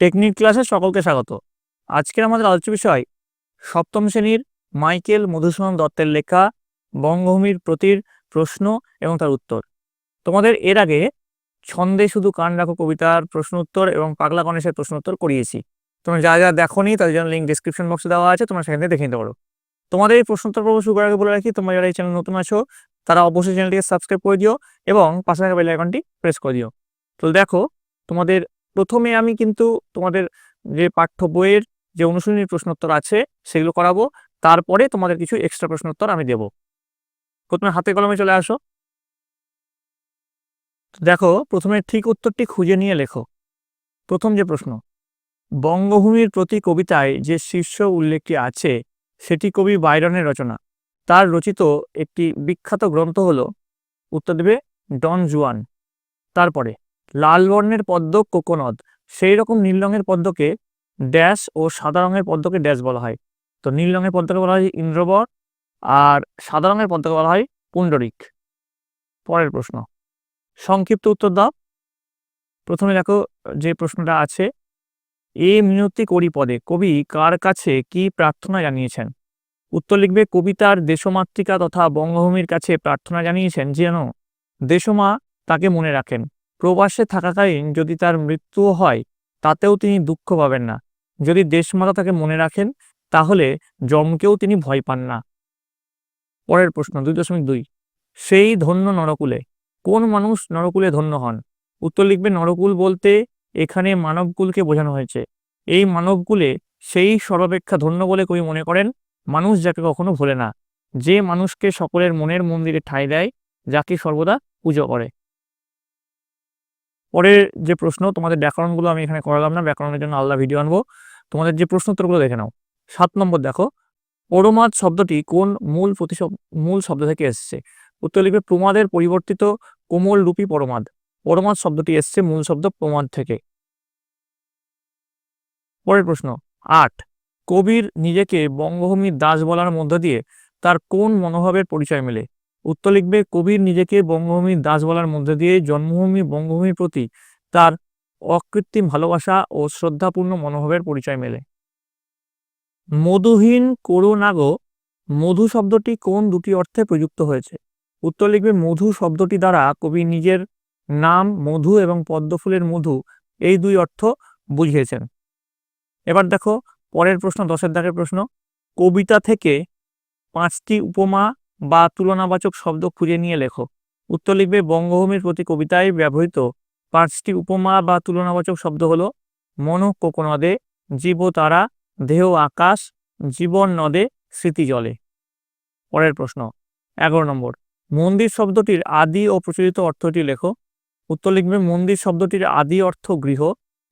Technique ক্লাসে সকলকে স্বাগত। আজকের আমাদের আলোচ্য বিষয়, সপ্তম শ্রেণির মাইকেল মধুসূদন দত্তের লেখা বঙ্গভূমির প্রতির প্রশ্ন এবং তার উত্তর। তোমাদের এর আগে ছন্দে শুধু কান রাখো কবিতার প্রশ্ন উত্তর এবং পাগলা গণেশের প্রশ্ন উত্তর করিয়েছি। তোমরা যা যা দেখোনি তাদের জন্য লিঙ্ক ডিসক্রিপশন বক্সে দেওয়া আছে, তোমরা সেখানে দেখে নিতে পারো। তোমাদের এই প্রশ্ন উত্তর পর্ব শুরু আগে বলে রাখি, তোমরা যারা এই চ্যানেল নতুন আছো, তারা অবশ্যই চ্যানেলটিকে সাবস্ক্রাইব করে দিও এবং পাশে থাকা বেল আইকনটি প্রেস করে দিও। তো দেখো, তোমাদের প্রথমে আমি কিন্তু তোমাদের যে পাঠ্য বইয়ের যে অনুশীলনীর প্রশ্নোত্তর আছে, সেগুলো করাবো। তারপরে তোমাদের কিছু এক্সট্রা প্রশ্নোত্তর আমি দেব। প্রথমে হাতে কলমে চলে আসো। দেখো, প্রথমে ঠিক উত্তরটি খুঁজে নিয়ে লেখো। প্রথম যে প্রশ্ন, বঙ্গভূমির প্রতি কবিতায় যে শীর্ষ উল্লেখটি আছে, সেটি কবি বাইরনের রচনা। তার রচিত একটি বিখ্যাত গ্রন্থ হলো, উত্তর দেবে ডন জুয়ান। তারপরে লাল বর্ণের পদ্ম কোকোনদ সেই রকম নীল রঙের পদ্মকে ড্যাশ ও সাদা রঙের পদ্মকে ড্যাশ বলা হয়। তো নীল রঙের পদ্মকে বলা হয় ইন্দ্রবর আর সাদা রঙের পদ্মকে বলা হয় পুণ্ডরিক। পরের প্রশ্ন। সংক্ষিপ্ত উত্তর দাও। প্রথমে দেখো যে প্রশ্নটা আছে, এ মিনতি করি পদে কবি কার কাছে কি প্রার্থনা জানিয়েছেন? উত্তর লিখবে, কবিতার দেশমাতৃকা তথা বঙ্গভূমির কাছে প্রার্থনা জানিয়েছেন যেন দেশমা তাকে মনে রাখেন। প্রবাসে থাকাকালীন যদি তার মৃত্যুও হয়, তাতেও তিনি দুঃখ পাবেন না। যদি দেশমাতা তাকে মনে রাখেন, তাহলে জমকেও তিনি ভয় পান না। পরের প্রশ্ন, দুই দশমিক দুই। সেই ধন্য নরকুলে, কোন মানুষ নরকুলে ধন্য হন? উত্তর লিখবে, নরকুল বলতে এখানে মানবকুলকে বোঝানো হয়েছে। এই মানবকুলে সেই সর্বাপেক্ষা ধন্য বলে কবি মনে করেন? মানুষ যাকে কখনো ভোলে না। যে মানুষকে সকলের মনের মন্দিরে ঠাঁই দেয়, যাকে সর্বদা পুজো করে। পরের যে প্রশ্ন, তোমাদের ব্যাকরণগুলো আমি এখানে করালাম না, ব্যাকরণের জন্য আলাদা ভিডিও আনব। তোমাদের যে প্রশ্ন উত্তরগুলো দেখে নাও। সাত নম্বর দেখো, পরমাদ শব্দটি কোন মূল প্রতিশব, মূল শব্দ থেকে এসছে? উত্তর লিখবে, প্রমাদের পরিবর্তিত কোমল রূপী পরমাদ। পরমাদ শব্দটি এসছে মূল শব্দ প্রমাদ থেকে। পরের প্রশ্ন, আট, কবির নিজেকে বঙ্গভূমির দাস বলার মধ্য দিয়ে তার কোন মনোভাবের পরিচয় মেলে? উত্তর লিখবে, কবির নিজেকে বঙ্গভূমির দাস বলার মধ্যে দিয়ে জন্মভূমি, বঙ্গভূমির প্রতি তার অকৃত্রিম ভালোবাসা ও শ্রদ্ধাপূর্ণ মনোভাবের পরিচয় মেলে। মধুহীন করুণাগ মধু শব্দটি কোন দুটি অর্থে প্রযুক্ত হয়েছে? উত্তর লিখবে, মধু শব্দটি দ্বারা কবি নিজের নাম মধু এবং পদ্মফুলের মধু এই দুই অর্থ বুঝিয়েছেন। এবার দেখো, পরের প্রশ্ন, দশের দাগের প্রশ্ন। কবিতা থেকে পাঁচটি উপমা বা তুলনাবাচক শব্দ খুঁজে নিয়ে লেখো। উত্তর লিখবে, বঙ্গভূমির প্রতি কবিতায় ব্যবহৃত পাঁচটি উপমা বা তুলনাবাচক শব্দ হলো মন কোকনদে, জীব তারা, দেহ আকাশ, জীবন নদে, স্মৃতি জলে। পরের প্রশ্ন, এগারো নম্বর, মন্দির শব্দটির আদি ও প্রচলিত অর্থটি লেখো। উত্তর লিখবে, মন্দির শব্দটির আদি অর্থ গৃহ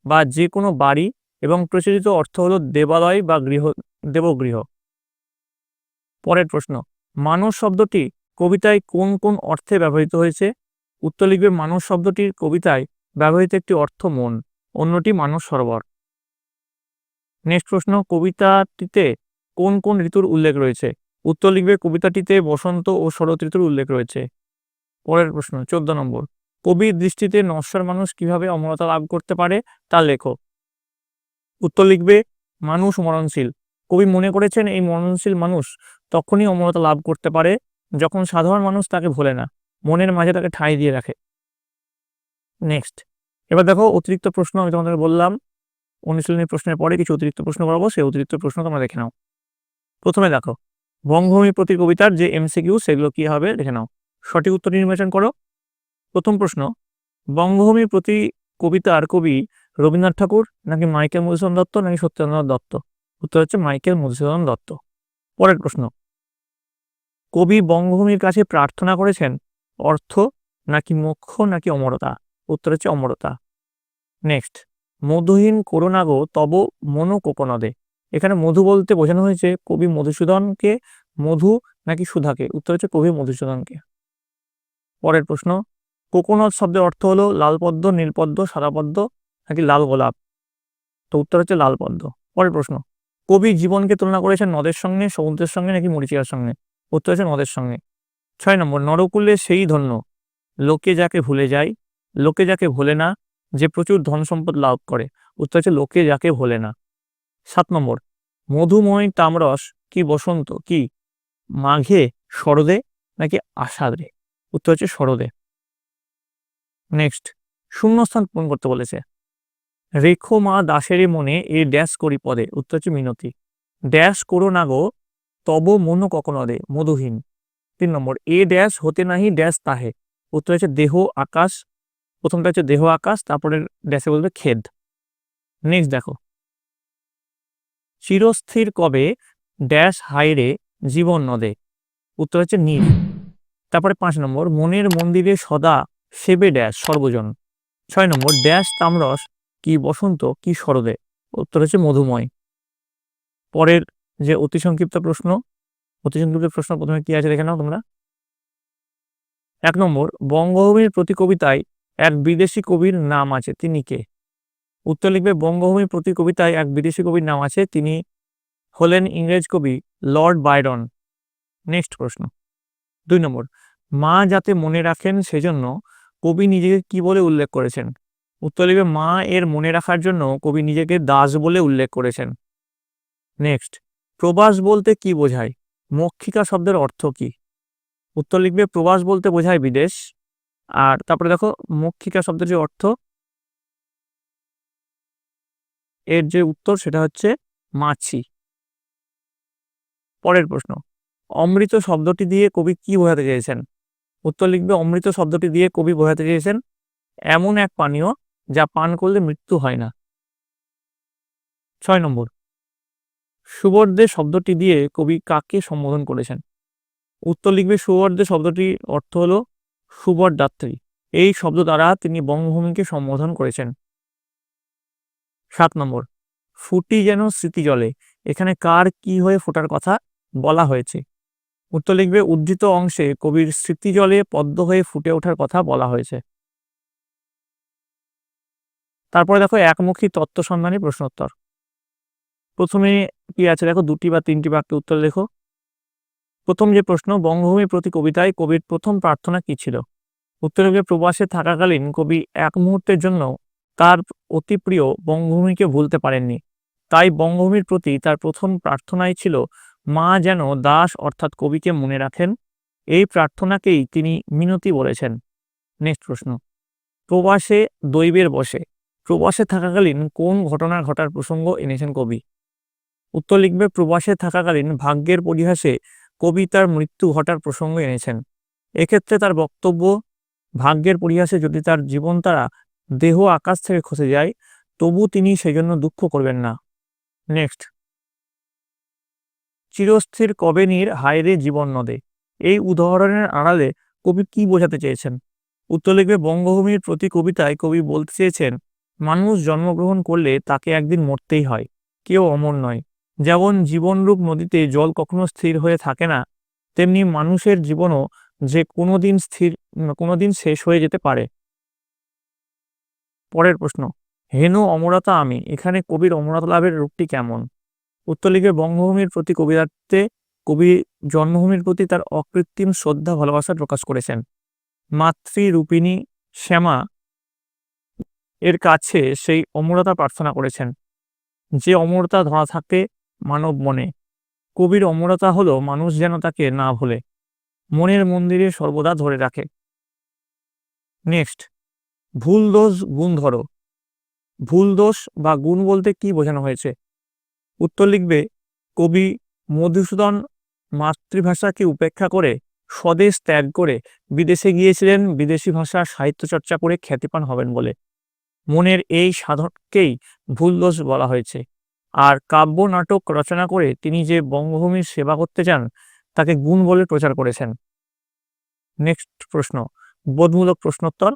বা যে কোনো বাড়ি এবং প্রচলিত অর্থ হলো দেবালয় বা গৃহ, দেবগৃহ। পরের প্রশ্ন মানুষ শব্দটি কবিতায় কোন কোন অর্থে ব্যবহৃত হয়েছে? উত্তর লিখবে, মানুষ শব্দটির কবিতায় ব্যবহৃত একটি অর্থ মন, অন্যটি মানুষ সরোবর। নেক্সট প্রশ্ন, কবিতাটিতে কোন কোন ঋতুর উল্লেখ রয়েছে? উত্তর লিখবে, কবিতাটিতে বসন্ত ও শরৎ ঋতুর উল্লেখ রয়েছে। পরের প্রশ্ন, চোদ্দ নম্বর, কবির দৃষ্টিতে নশ্বর মানুষ কীভাবে অমরতা লাভ করতে পারে তা লেখো। উত্তর লিখবে, মানুষ মরণশীল। কবি মনে করেছেন, এই মরণশীল মানুষ তখনই অমরতা লাভ করতে পারে যখন সাধারণ মানুষ তাকে ভোলে না, মনের মাঝে তাকে ঠাঁই দিয়ে রাখে। নেক্সট এবার দেখো অতিরিক্ত প্রশ্ন আমি তোমাদের বললাম। অনুশীলনী প্রশ্নের পরে কিছু অতিরিক্ত প্রশ্ন করাবো, সেই অতিরিক্ত প্রশ্ন তোমরা দেখে নাও। প্রথমে দেখো, বঙ্গভূমি প্রতি কবিতার যে এমসিকিউ সেগুলো কি হবে দেখে নাও। সঠিক উত্তর নির্বাচন করো। প্রথম প্রশ্ন বঙ্গভূমির প্রতি কবিতার কবি রবীন্দ্রনাথ ঠাকুর নাকি মাইকেল মধুসূদন দত্ত নাকি সত্যেন্দ্রনাথ দত্ত? উত্তর হচ্ছে মাইকেল মধুসূদন দত্ত। পরের প্রশ্ন কবি বঙ্গভূমির কাছে প্রার্থনা করেছেন, অর্থ নাকি মোক্ষ নাকি অমরতা? উত্তর হচ্ছে অমরতা। নেক্সট, মধুহীন করুণাগ তব মনো কোকনদে। এখানে মধু বলতে বোঝানো হয়েছে কবি মধুসূদনকে, মধু নাকি সুধাকে। উত্তর হচ্ছে কবি মধুসূদনকে। পরের প্রশ্ন, কোকোনদ শব্দের অর্থ হলো লাল পদ্ম নীলপদ্ম সাদা পদ্ম নাকি লাল গোলাপ? তো উত্তর হচ্ছে লাল পদ্ম। পরের প্রশ্ন, কবি জীবনকে তুলনা করেছেন নদের সঙ্গে, সমুদ্রের সঙ্গে নাকি মরিচিকার সঙ্গে? উত্তর হচ্ছে নদের সঙ্গে। ছয় নম্বর, নরকুলে সেই ধন্য। লোকে যাকে ভুলে যায়, লোকে যাকে ভোলে না, যে প্রচুর ধন সম্পদ লাভ করে। উত্তর হচ্ছে লোকে যাকে ভোলে না। সাত নম্বর, মধুময় তামরস কি বসন্ত, কি? মাঘে শরদে নাকি আষাঢ়ে? উত্তর হচ্ছে শরদে। নেক্সট, শূন্যস্থান পূরণ করতে বলেছে। রেখো মা দাসেরই মনে এ ড্যাশ করি পদে। উত্তর হচ্ছে মিনতি। ড্যাশ করো না গো তব মন কখনো দে, মধুহীন। তিন নম্বর, এ ড্যাশ হতে নাহি ড্যাশ তাহে। উত্তর হচ্ছে দেহ, আকাশ। প্রথমটা হচ্ছে দেহ, আকাশ, তারপরে ড্যাশে বলবে খেদ। নেক্সট দেখো। চিরস্থির কবে ড্যাশ হাইরে জীবন নদে? উত্তর হচ্ছে নীল। তারপরে পাঁচ নম্বর, মনের মন্দিরে সদা সেবে ড্যাশ, সর্বজন। ছয় নম্বর, ড্যাশ তামরস, কি বসন্ত, কি শরদে? উত্তর হচ্ছে মধুময়। পরের যে অতি সংক্ষিপ্ত প্রশ্ন, অতি সংক্ষিপ্ত প্রশ্ন প্রথমে কি আছে দেখে নাও তোমরা। এক নম্বর, বঙ্গভূমির প্রতি কবিতায় এক বিদেশি কবির নাম আছে, তিনি কে? উত্তর লিখবে, বঙ্গভূমির প্রতি কবিতায় এক বিদেশি কবির নাম আছে, তিনি হলেন ইংরেজ কবি লর্ড বাইরন। নেক্সট প্রশ্ন। দুই নম্বর, মা যাতে মনে রাখেন সেজন্য কবি নিজেকে কি বলে উল্লেখ করেছেন? উত্তর লিখবে, মা এর মনে রাখার জন্য কবি নিজেকে দাস বলে উল্লেখ করেছেন। নেক্সট প্রবাস বলতে কি বোঝায়? মক্ষিকা শব্দের অর্থ কি? উত্তর লিখবে, প্রবাস বলতে বোঝায় বিদেশ। আর তারপরে দেখো, মক্ষিকা শব্দের যে অর্থ, এর যে উত্তর সেটা হচ্ছে মাছি। পরের প্রশ্ন, অমৃত শব্দটি দিয়ে কবি কি বোঝাতে চেয়েছেন? উত্তর লিখবে, অমৃত শব্দটি দিয়ে কবি বোঝাতে চেয়েছেন, এমন এক পানীয় যা পান করলে মৃত্যু হয় না। ছয় নম্বর সুবর্দে শব্দটি দিয়ে কবি কাকে সম্বোধন করেছেন। উত্তর লিখবে, সুবর্দে শব্দটির অর্থ হলো সুবরদাত্রী। এই শব্দ দ্বারা তিনি বঙ্গভূমিকে সম্বোধন করেছেন। সাত নম্বর, ফুটি যেন স্মৃতি জলে, এখানে কার কি হয়ে ফোটার কথা বলা হয়েছে? উত্তর লিখবে, উদ্ধৃত অংশে কবির স্মৃতি জলে পদ্ম হয়ে ফুটে ওঠার কথা বলা হয়েছে। তারপরে দেখো, একমুখী তত্ত্ব সন্ধানী প্রশ্নোত্তর। প্রথমে কি আছে দেখো? দুটি বা তিনটি বাক্যে উত্তর লেখো। প্রথম যে প্রশ্ন বঙ্গভূমির প্রতি কবিতায় কবির প্রথম প্রার্থনা কি ছিল? উত্তরকে প্রবাসে থাকাকালীন কবি এক মুহূর্তের জন্য তার অতি প্রিয় বঙ্গভূমিকে ভুলতে পারেননি। তাই বঙ্গভূমির প্রতি তার প্রথম প্রার্থনাই ছিল, মা যেন দাস অর্থাৎ কবিকে মনে রাখেন। এই প্রার্থনাকেই তিনি মিনতি বলেছেন। নেক্সট প্রশ্ন, প্রবাসে দৈবের বসে, প্রবাসে থাকাকালীন কোন ঘটনা ঘটার প্রসঙ্গ এনেছেন কবি? উত্তর লিখবে, প্রবাসে থাকাকালীন ভাগ্যের পরিহাসে কবি তার মৃত্যু ঘটার প্রসঙ্গ এনেছেন। এক্ষেত্রে তার বক্তব্য, ভাগ্যের পরিহাসে যদি তার জীবন তারা দেহ আকাশ থেকে খসে যায়, তবু তিনি সেজন্য দুঃখ করবেন না। নেক্সট। চিরস্থির কবে নীর হায়রে জীবন নদে? এই উদাহরণের আড়ালে কবি কি বোঝাতে চেয়েছেন? উত্তর লিখবে, বঙ্গভূমির প্রতি কবিতায় কবি বলতে চেয়েছেন, মানুষ জন্মগ্রহণ করলে তাকে একদিন মরতেই হয়, কেউ অমর নয়। যেমন জীবনরূপ নদীতে জল কখনো স্থির হয়ে থাকে না, তেমনি মানুষের জীবনও যে কোনোদিন স্থির, কোনোদিন শেষ হয়ে যেতে পারে। পরের প্রশ্ন, হেন অমরতা আমি, এখানে কবির অমরতা লাভের রূপটি কেমন? উত্তর লিখে, বঙ্গভূমির প্রতি কবিতার্থে কবি জন্মভূমির প্রতি তার অকৃত্রিম শ্রদ্ধা, ভালোবাসা প্রকাশ করেছেন। মাতৃ মাতৃরূপিণী শ্যামা এর কাছে সেই অমরতা প্রার্থনা করেছেন। যে অমরতা ধরা থাকে মানব মনে। কবির অমরতা হলো মানুষ যেন তাকে না ভোলে। মনের মন্দিরে সর্বদা ধরে রাখে। নেক্সট, ভুল দোষ গুণ ধরো। ভুল দোষ বা গুণ বলতে কি বোঝানো হয়েছে? উত্তর লিখবে, কবি মধুসূদন মাতৃভাষাকে উপেক্ষা করে স্বদেশ ত্যাগ করে বিদেশে গিয়েছিলেন, বিদেশি ভাষা সাহিত্য চর্চা করে খ্যাতিপান হবেন বলে। মনের এই সাধককেই ভুল দোষ বলা হয়েছে। আর কাব্য নাটক রচনা করে তিনি যে বঙ্গভূমির সেবা করতে চান, তাকে গুণ বলে প্রচার করেছেন। নেক্সট প্রশ্ন, বোধমূলক প্রশ্নোত্তর।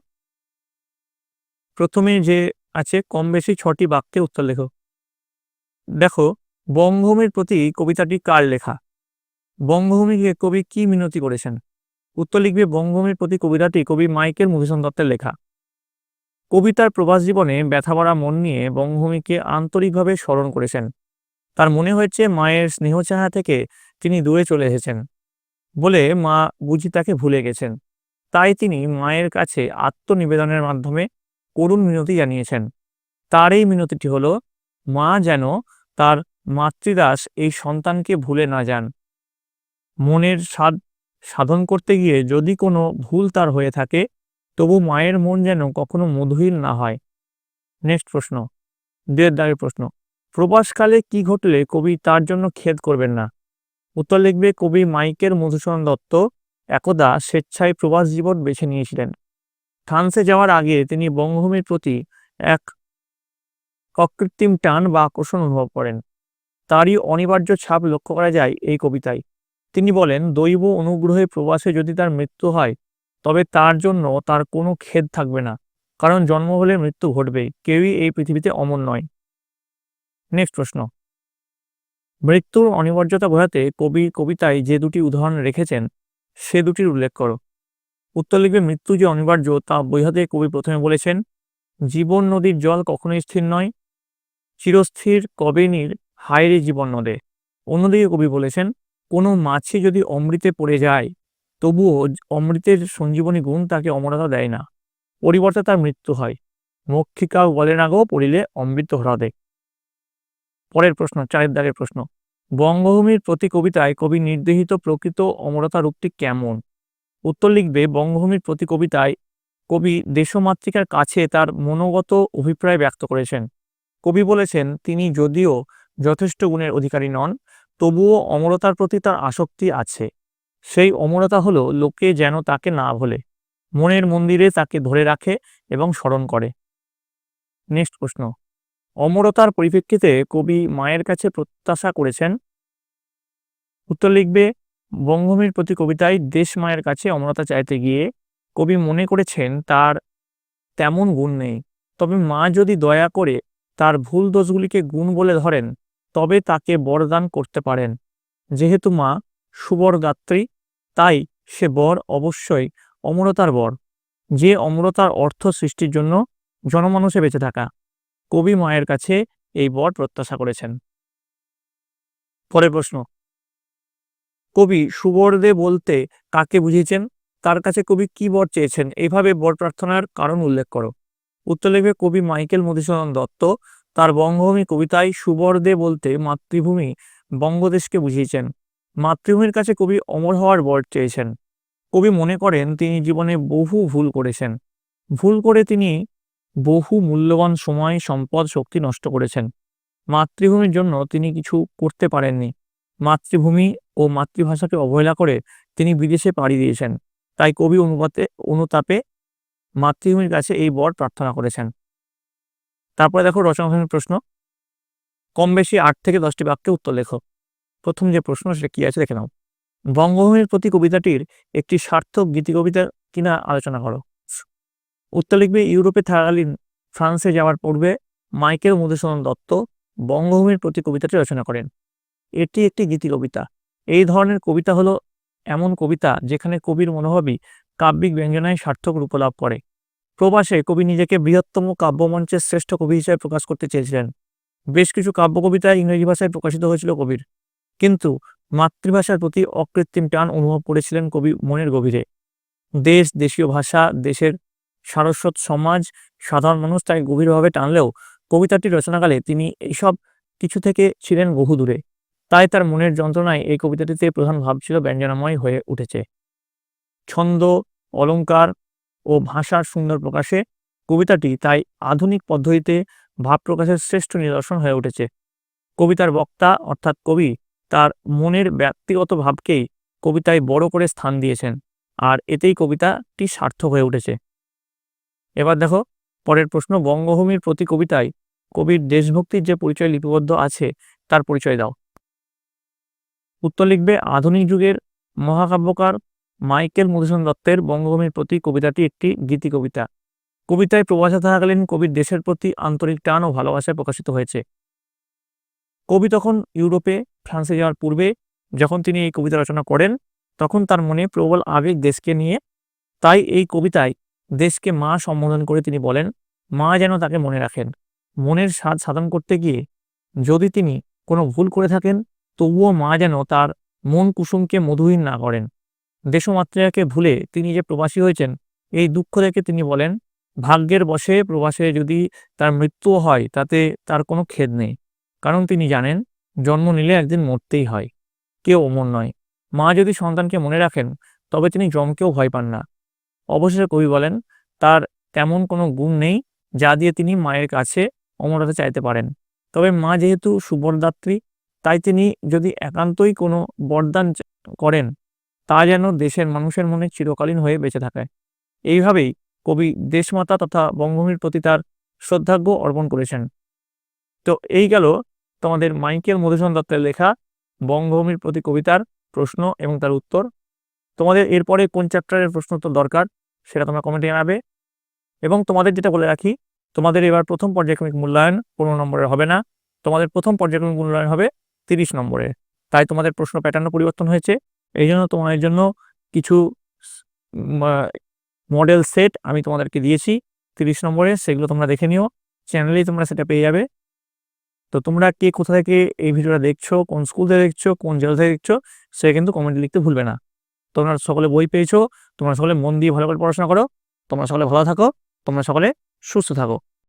প্রথমে যে আছে কম বেশি ছটি বাক্যে উত্তর লেখো। দেখো, বঙ্গভূমির প্রতি কবিতাটি কার লেখা? বঙ্গভূমিকে কবি কি মিনতি করেছেন? উত্তর লিখবে, বঙ্গভূমির প্রতি কবিতাটি কবি মাইকেল মধুসূদন দত্তের লেখা। কবিতার প্রবাস জীবনে ব্যথা ভরা মন নিয়ে বঙ্গভূমিকে আন্তরিকভাবে স্মরণ করেছেন। তার মনে হয়েছে মায়ের স্নেহচাহা থেকে তিনি দূরে চলে এসেছেন বলে মা বুঝি তাকে ভুলে গেছেন। তাই তিনি মায়ের কাছে আত্মনিবেদনের মাধ্যমে করুণ মিনতি জানিয়েছেন। তার এই মিনতিটি হলো, মা যেন তার মাতৃদাস এই সন্তানকে ভুলে না যান। মনের স্বাদ সাধন করতে গিয়ে যদি কোনো ভুল তার হয়ে থাকে তবু মায়ের মন যেন কখনো মধুহীন না হয়। নেক্সট প্রশ্ন দুয়ের দাগের প্রশ্ন, প্রবাসকালে কি ঘটলে কবি তার জন্য খেদ করবেন না? উত্তর লিখবে, কবি মাইকের মধুসূদন দত্ত একদা স্বেচ্ছায় প্রবাস জীবন বেছে নিয়েছিলেন। ফ্রান্সে যাওয়ার আগে তিনি বঙ্গভূমির প্রতি এক অকৃত্রিম টান বা আকর্ষণ অনুভব করেন। তারই অনিবার্য ছাপ লক্ষ্য করা যায় এই কবিতায়। তিনি বলেন, দৈব অনুগ্রহে প্রবাসে যদি তার মৃত্যু হয় তবে তার জন্য তার কোনো খেদ থাকবে না, কারণ জন্ম হলে মৃত্যু ঘটবে কেউই এই পৃথিবীতে অমর নয়। নেক্সট প্রশ্ন। মৃত্যুর অনিবার্যতা বোঝাতে কবি কবিতায় যে দুটি উদাহরণ রেখেছেন, সে দুটির উল্লেখ করো। উত্তর লিখবে, মৃত্যু যে অনিবার্য, তা বোঝাতে কবি প্রথমে বলেছেন, জীবন নদীর জল কখনোই স্থির নয়, চিরস্থির কবে নীর হায়রে জীবন নদে। অন্যদিকে কবি বলেছেন, কোনো মাছি যদি অমৃতে পড়ে যায় তবুও অমৃতের সঞ্জীবনী গুণ তাকে অমরতা দেয় না। পরিবর্তে তার মৃত্যু হয়। মক্ষিকা বলে না গো, পড়িলে অমৃত হ্রদে। পরের প্রশ্ন চারের দাগের প্রশ্ন। বঙ্গভূমির প্রতি কবিতায় কবি নির্দেহিত প্রকৃত অমরতা রূপটি কেমন? উত্তর লিখবে, বঙ্গভূমির প্রতি কবিতায় কবি দেশমাতৃকার কাছে তার মনোগত অভিপ্রায় ব্যক্ত করেছেন। কবি বলেছেন, তিনি যদিও যথেষ্ট গুণের অধিকারী নন, তবুও অমরতার প্রতি তার আসক্তি আছে। সেই অমরতা হলো লোকে যেন তাকে না ভোলে, মনের মন্দিরে তাকে ধরে রাখে এবং স্মরণ করে। নেক্সট প্রশ্ন, অমরতার পরিপ্রেক্ষিতে কবি মায়ের কাছে প্রত্যাশা করেছেন? উত্তর লিখবে, বঙ্গভূমির প্রতি কবিতায় দেশ মায়ের কাছে অমরতা চাইতে গিয়ে কবি মনে করেছেন তার তেমন গুণ নেই। তবে মা যদি দয়া করে তার ভুল দোষগুলিকে গুণ বলে ধরেন, তবে তাকে বরদান করতে পারেন। যেহেতু মা সুবরগাত্রী তাই সে বর অবশ্যই অমরতার বর, যে অমরতার অর্থ সৃষ্টির জন্য জনমানুষে বেঁচে থাকা। কবি মায়ের কাছে এই বর প্রত্যাশা করেছেন। পরের প্রশ্ন। কবি সুবরদে বলতে কাকে বুঝিয়েছেন? তার কাছে কবি কি বর চেয়েছেন? এইভাবে বর প্রার্থনার কারণ উল্লেখ করো। উত্তর লিখবে কবি মাইকেল মধুসূদন দত্ত। তার বঙ্গভূমি কবিতায় সুবরদে বলতে মাতৃভূমি বঙ্গদেশকে বুঝিয়েছেন। মাতৃভূমির কাছে কবি অমর হওয়ার বর চেয়েছেন। কবি মনে করেন তিনি জীবনে বহু ভুল করেছেন। ভুল করে তিনি বহু মূল্যবান সময়, সম্পদ, শক্তি নষ্ট করেছেন। মাতৃভূমির জন্য তিনি কিছু করতে পারেননি। মাতৃভূমি ও মাতৃভাষাকে অবহেলা করে তিনি বিদেশে পাড়ি দিয়েছেন। তাই কবি অনুপাতে, অনুতাপে মাতৃভূমির কাছে এই বর প্রার্থনা করেছেন। তারপরে দেখো রচনাধর্মীর প্রশ্ন। কম বেশি আট থেকে দশটি বাক্যে উত্তর লেখো। প্রথম যে প্রশ্ন সেটা কি আছে দেখে নাও। বঙ্গভূমির প্রতি কবিতাটির একটি সার্থক গীতি কবিতা কিনা আলোচনা করো। উত্তর লিখবে, ইউরোপে থাকাকালীন ফ্রান্সে যাওয়ার পূর্বে মাইকেল মধুসূদন দত্ত বঙ্গভূমির প্রতি কবিতাটি রচনা করেন। এটি একটি গীতি কবিতা। এই ধরনের কবিতা হলো এমন কবিতা যেখানে কবির মনোভাবই কাব্যিক ব্যঞ্জনায় সার্থক রূপ লাভ করে। প্রবাসে কবি নিজেকে বৃহত্তম কাব্যমঞ্চের শ্রেষ্ঠ কবি হিসেবে প্রকাশ করতে চেয়েছিলেন। বেশ কিছু কাব্য কবিতা ইংরেজি ভাষায় প্রকাশিত হয়েছিল কবির। কিন্তু মাতৃভাষার প্রতি অকৃত্রিম টান অনুভব করেছিলেন কবি মনের গভীরে। দেশ, দেশীয় ভাষা, দেশের সারস্বত সমাজ, সাধারণ মানুষ তাকে গভীরভাবে টানলেও কবিতাটি রচনাকালে তিনি এইসব কিছু থেকে ছিলেন বহু দূরে। তাই তার মনের যন্ত্রণায় এই কবিতাটিতে প্রধান ভাব ছিল ব্যঞ্জনাময় হয়ে উঠেছে। ছন্দ অলঙ্কার ও ভাষার সুন্দর প্রকাশে কবিতাটি তাই আধুনিক পদ্ধতিতে ভাব প্রকাশের শ্রেষ্ঠ নিদর্শন হয়ে উঠেছে। কবিতার বক্তা অর্থাৎ কবি তার মনের ব্যক্তিগত ভাবকেই কবিতায় বড় করে স্থান দিয়েছেন, আর এতেই কবিতাটি সার্থক হয়ে উঠেছে। এবার দেখো, পরের প্রশ্ন, বঙ্গভূমির প্রতি কবিতায় কবির দেশভক্তির যে পরিচয় লিপিবদ্ধ আছে, তার পরিচয় দাও। উত্তর লিখবে, আধুনিক যুগের মহাকাব্যকার মাইকেল মধুসূদন দত্তের বঙ্গভূমির প্রতি কবিতাটি একটি গীতি কবিতা কবিতায় প্রবাসে থাকাকালীন কবির দেশের প্রতি আন্তরিক টান ও ভালোবাসায় প্রকাশিত হয়েছে। কবি তখন ইউরোপে, ফ্রান্সে যাওয়ার পূর্বে যখন তিনি এই কবিতা রচনা করেন, তখন তার মনে প্রবল আবেগ দেশকে নিয়ে। তাই এই কবিতায় দেশকে মা সম্বোধন করে তিনি বলেন, মা যেন তাকে মনে রাখেন। মনের স্বাদ সাধন করতে গিয়ে যদি তিনি কোনো ভুল করে থাকেন, তবুও মা যেন তার মন কুসুমকে মধুহীন না করেন। দেশমাতৃকাকে ভুলে তিনি যে প্রবাসী হয়েছেন, এই দুঃখ দেখে তিনি বলেন, ভাগ্যের বশে প্রবাসে যদি তার মৃত্যুও হয়, তাতে তার কোনো খেদ নেই। কারণ তিনি জানেন, জন্ম নিলে একদিন মরতেই হয়। কেউ অমর নয়। মা যদি সন্তানকে মনে রাখেন, তবে তিনি জমকেও ভয় পান না। অবশেষে কবি বলেন, তার তেমন কোনো গুণ নেই যা দিয়ে তিনি মায়ের কাছে অমরতা চাইতে পারেন। তবে মা যেহেতু সুবরদাত্রী, তাই তিনি যদি একান্তই কোনো বরদান করেন, তা যেন দেশের মানুষের মনে চিরকালীন হয়ে বেঁচে থাকে এইভাবেই কবি দেশমাতা তথা বঙ্গভূমির প্রতি তার শ্রদ্ধাজ্ঞ অর্পণ করেছেন। তো এই গেল তোমাদের মাইকেল মধুসূদন দত্তের লেখা বঙ্গভূমির প্রতি কবিতার প্রশ্ন এবং তার উত্তর। তোমাদের এরপরে কোন চ্যাপ্টারের প্রশ্ন উত্তর দরকার সেটা তোমরা কমেন্টে জানাবে। এবং তোমাদের যেটা বলে রাখি, তোমাদের এবার প্রথম পর্যায়ক্রমিক মূল্যায়ন পনেরো নম্বরের হবে না। তোমাদের প্রথম পর্যায়ক্রমিক মূল্যায়ন হবে তিরিশ নম্বরের তাই তোমাদের প্রশ্ন প্যাটার্নও পরিবর্তন হয়েছে। এই জন্য তোমাদের জন্য কিছু মডেল সেট আমি তোমাদেরকে দিয়েছি। তিরিশ নম্বরে সেগুলো তোমরা দেখে নিও। চ্যানেলেই তোমরা সেটা পেয়ে যাবে। তো তোমরা কে কোথা থেকে এই ভিডিওটা দেখছ, কোন স্কুল থেকে দেখছ, কোন জেলা থেকে দেখছ সে কিন্তু কমেন্টে লিখতে ভুলবে না। তোমরা সকলে বই পেয়েছ, তোমরা সকলে মন দিয়ে ভালো করে পড়াশোনা করো, তোমরা সকলে ভালো থাকো, তোমরা সকলে সুস্থ থাকো।